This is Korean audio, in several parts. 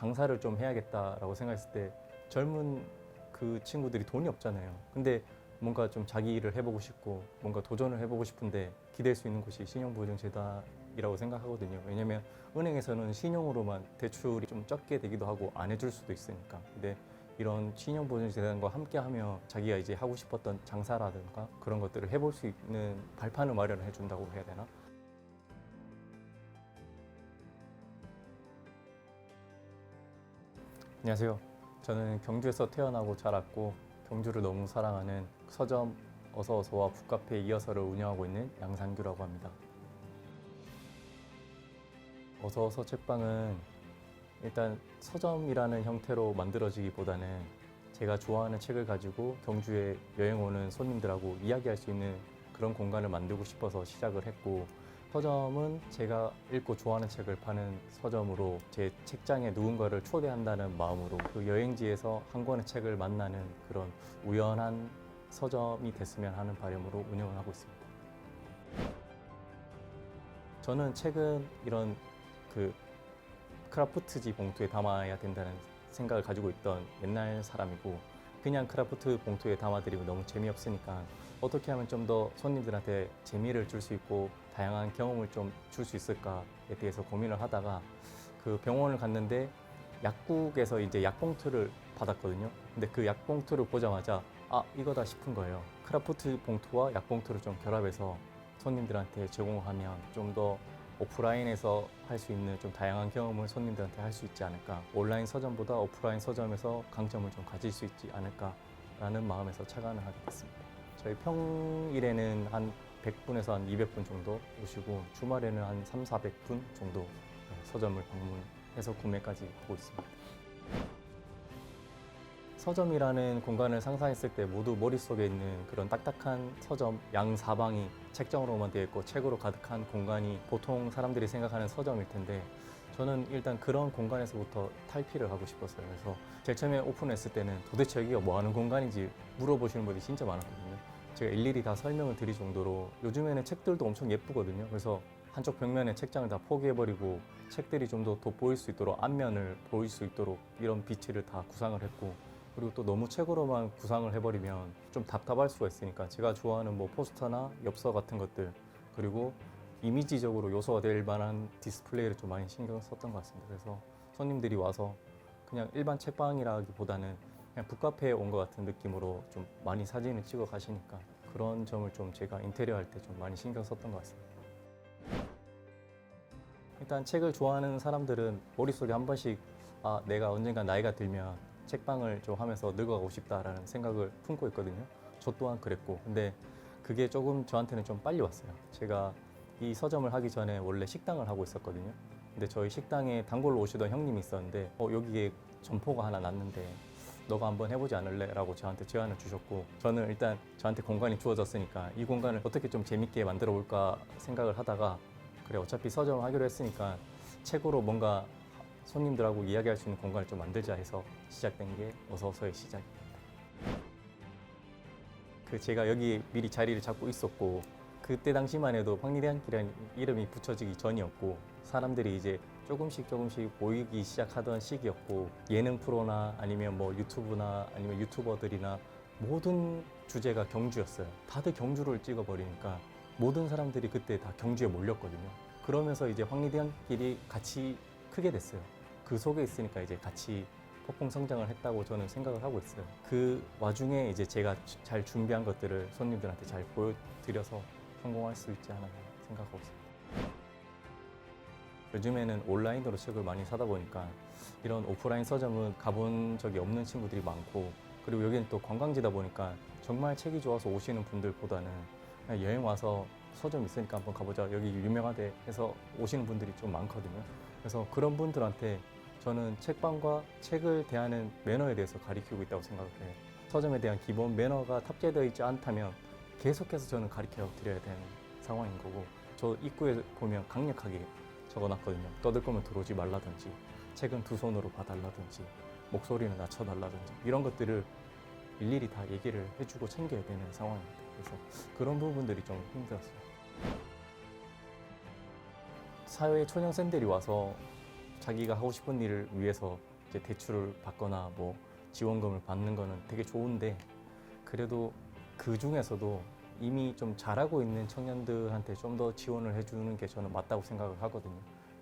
장사를 좀 해야겠다라고 생각했을 때 젊은 그 친구들이 돈이 없잖아요. 근데 뭔가 좀 자기 일을 해보고 싶고 뭔가 도전을 해보고 싶은데 기댈 수 있는 곳이 신용보증재단이라고 생각하거든요. 왜냐면 은행에서는 신용으로만 대출이 좀 적게 되기도 하고 안 해줄 수도 있으니까. 근데 이런 신용보증재단과 함께하며 자기가 이제 하고 싶었던 장사라든가 그런 것들을 해볼 수 있는 발판을 마련을 해준다고 해야 되나? 안녕하세요. 저는 경주에서 태어나고 자랐고 경주를 너무 사랑하는 서점 어서어서와 북카페 이어서를 운영하고 있는 양상규라고 합니다. 어서어서 책방은 일단 서점이라는 형태로 만들어지기보다는 제가 좋아하는 책을 가지고 경주에 여행 오는 손님들하고 이야기할 수 있는 그런 공간을 만들고 싶어서 시작을 했고 서점은 제가 읽고 좋아하는 책을 파는 서점으로 제 책장에 누군가를 초대한다는 마음으로 그 여행지에서 한 권의 책을 만나는 그런 우연한 서점이 됐으면 하는 바람으로 운영을 하고 있습니다. 저는 책은 이런 그 크라프트지 봉투에 담아야 된다는 생각을 가지고 있던 옛날 사람이고 그냥 크라프트 봉투에 담아드리면 너무 재미없으니까 어떻게 하면 좀 더 손님들한테 재미를 줄 수 있고 다양한 경험을 좀 줄 수 있을까에 대해서 고민을 하다가 그 병원을 갔는데 약국에서 이제 약봉투를 받았거든요. 근데 그 약봉투를 보자마자 아 이거다 싶은 거예요. 크라프트 봉투와 약봉투를 좀 결합해서 손님들한테 제공하면 좀 더 오프라인에서 할 수 있는 좀 다양한 경험을 손님들한테 할 수 있지 않을까. 온라인 서점보다 오프라인 서점에서 강점을 좀 가질 수 있지 않을까라는 마음에서 착안을 하게 됐습니다. 저희 평일에는 한 100분에서 한 200분 정도 오시고 주말에는 한 3, 400분 정도 서점을 방문해서 구매까지 하고 있습니다. 서점이라는 공간을 상상했을 때 모두 머릿속에 있는 그런 딱딱한 서점 양 사방이 책장으로만 되어 있고 책으로 가득한 공간이 보통 사람들이 생각하는 서점일 텐데 저는 일단 그런 공간에서부터 탈피를 하고 싶었어요. 그래서 제일 처음에 오픈했을 때는 도대체 여기가 뭐 하는 공간인지 물어보시는 분들이 진짜 많았거든요. 제가 일일이 다 설명을 드릴 정도로 요즘에는 책들도 엄청 예쁘거든요. 그래서 한쪽 벽면에 책장을 다 포기해버리고 책들이 좀 더 돋보일 수 있도록 앞면을 보일 수 있도록 이런 비치를 다 구상을 했고 그리고 또 너무 책으로만 구상을 해버리면 좀 답답할 수가 있으니까 제가 좋아하는 뭐 포스터나 엽서 같은 것들 그리고 이미지적으로 요소가 될 만한 디스플레이를 좀 많이 신경 썼던 것 같습니다. 그래서 손님들이 와서 그냥 일반 책방이라기보다는 그냥 북카페에 온 것 같은 느낌으로 좀 많이 사진을 찍어 가시니까 그런 점을 좀 제가 인테리어 할 때 좀 많이 신경 썼던 것 같습니다. 일단 책을 좋아하는 사람들은 머릿속에 한 번씩 아, 내가 언젠가 나이가 들면 책방을 좀 하면서 늙어가고 싶다라는 생각을 품고 있거든요. 저 또한 그랬고. 근데 그게 조금 저한테는 좀 빨리 왔어요. 제가 이 서점을 하기 전에 원래 식당을 하고 있었거든요. 근데 저희 식당에 단골로 오시던 형님이 있었는데 어, 여기에 점포가 하나 났는데 너가 한번 해보지 않을래? 라고 저한테 제안을 주셨고 저는 일단 저한테 공간이 주어졌으니까 이 공간을 어떻게 좀 재밌게 만들어 볼까 생각을 하다가 그래 어차피 서점을 하기로 했으니까 책으로 뭔가 손님들하고 이야기할 수 있는 공간을 좀 만들자 해서 시작된 게 어서서의 시작입니다. 그 제가 여기 미리 자리를 잡고 있었고 그때 당시만 해도 황리대한길이라는 이름이 붙여지기 전이었고 사람들이 이제 조금씩 조금씩 모이기 시작하던 시기였고 예능 프로나 아니면 뭐 유튜브나 아니면 유튜버들이나 모든 주제가 경주였어요. 다들 경주를 찍어버리니까 모든 사람들이 그때 다 경주에 몰렸거든요. 그러면서 이제 황리대한길이 같이 크게 됐어요. 그 속에 있으니까 이제 같이 폭풍 성장을 했다고 저는 생각을 하고 있어요. 그 와중에 이제 제가 주- 잘 준비한 것들을 손님들한테 잘 보여드려서 성공할 수 있지 않았나 생각하고 있습니다. 요즘에는 온라인으로 책을 많이 사다 보니까 이런 오프라인 서점은 가본 적이 없는 친구들이 많고 그리고 여기는 또 관광지다 보니까 정말 책이 좋아서 오시는 분들보다는 그냥 여행 와서 서점 있으니까 한번 가보자 여기 유명하대 해서 오시는 분들이 좀 많거든요. 그래서 그런 분들한테 저는 책방과 책을 대하는 매너에 대해서 가리키고 있다고 생각을 해요. 서점에 대한 기본 매너가 탑재되어 있지 않다면 계속해서 저는 가르쳐 드려야 되는 상황인 거고 저 입구에 보면 강력하게 적어놨거든요. 떠들 거면 들어오지 말라든지 책은 두 손으로 봐달라든지 목소리는 낮춰달라든지 이런 것들을 일일이 다 얘기를 해주고 챙겨야 되는 상황입니다. 그래서 그런 부분들이 좀 힘들었어요. 사회 초년생들이 와서 자기가 하고 싶은 일을 위해서 이제 대출을 받거나 뭐 지원금을 받는 거는 되게 좋은데 그래도 그 중에서도 이미 좀 잘하고 있는 청년들한테 좀 더 지원을 해주는 게 저는 맞다고 생각을 하거든요.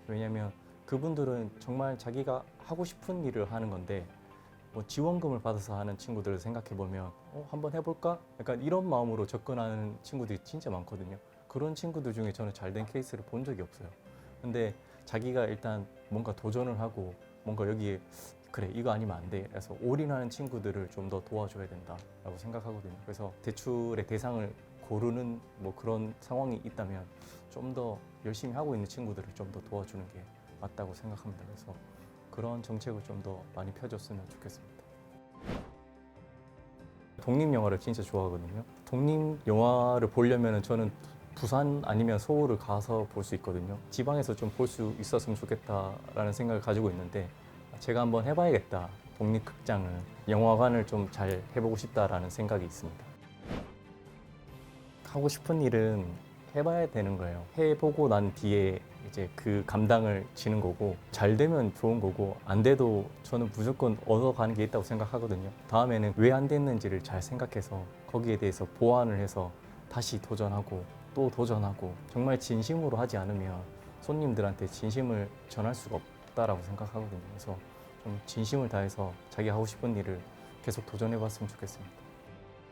왜냐하면 그분들은 정말 자기가 하고 싶은 일을 하는 건데 뭐 지원금을 받아서 하는 친구들을 생각해 보면 어, 한번 해볼까? 약간 이런 마음으로 접근하는 친구들이 진짜 많거든요. 그런 친구들 중에 저는 잘 된 케이스를 본 적이 없어요. 근데 자기가 일단 뭔가 도전을 하고 뭔가 여기에 그래 이거 아니면 안 돼. 그래서 올인하는 친구들을 좀 더 도와줘야 된다라고 생각하거든요. 그래서 대출의 대상을 고르는 뭐 그런 상황이 있다면 좀 더 열심히 하고 있는 친구들을 좀 더 도와주는 게 맞다고 생각합니다. 그래서 그런 정책을 좀 더 많이 펴줬으면 좋겠습니다. 독립 영화를 진짜 좋아하거든요. 독립 영화를 보려면 저는 부산 아니면 서울을 가서 볼 수 있거든요. 지방에서 좀 볼 수 있었으면 좋겠다라는 생각을 가지고 있는데 제가 한번 해봐야겠다. 독립극장을 영화관을 좀 잘 해보고 싶다라는 생각이 있습니다. 하고 싶은 일은 해봐야 되는 거예요. 해보고 난 뒤에 이제 그 감당을 지는 거고 잘 되면 좋은 거고 안 돼도 저는 무조건 얻어가는 게 있다고 생각하거든요. 다음에는 왜 안 됐는지를 잘 생각해서 거기에 대해서 보완을 해서 다시 도전하고 또 도전하고 정말 진심으로 하지 않으면 손님들한테 진심을 전할 수가 없다라고 생각하거든요. 그래서 좀 진심을 다해서 자기 하고 싶은 일을 계속 도전해봤으면 좋겠습니다.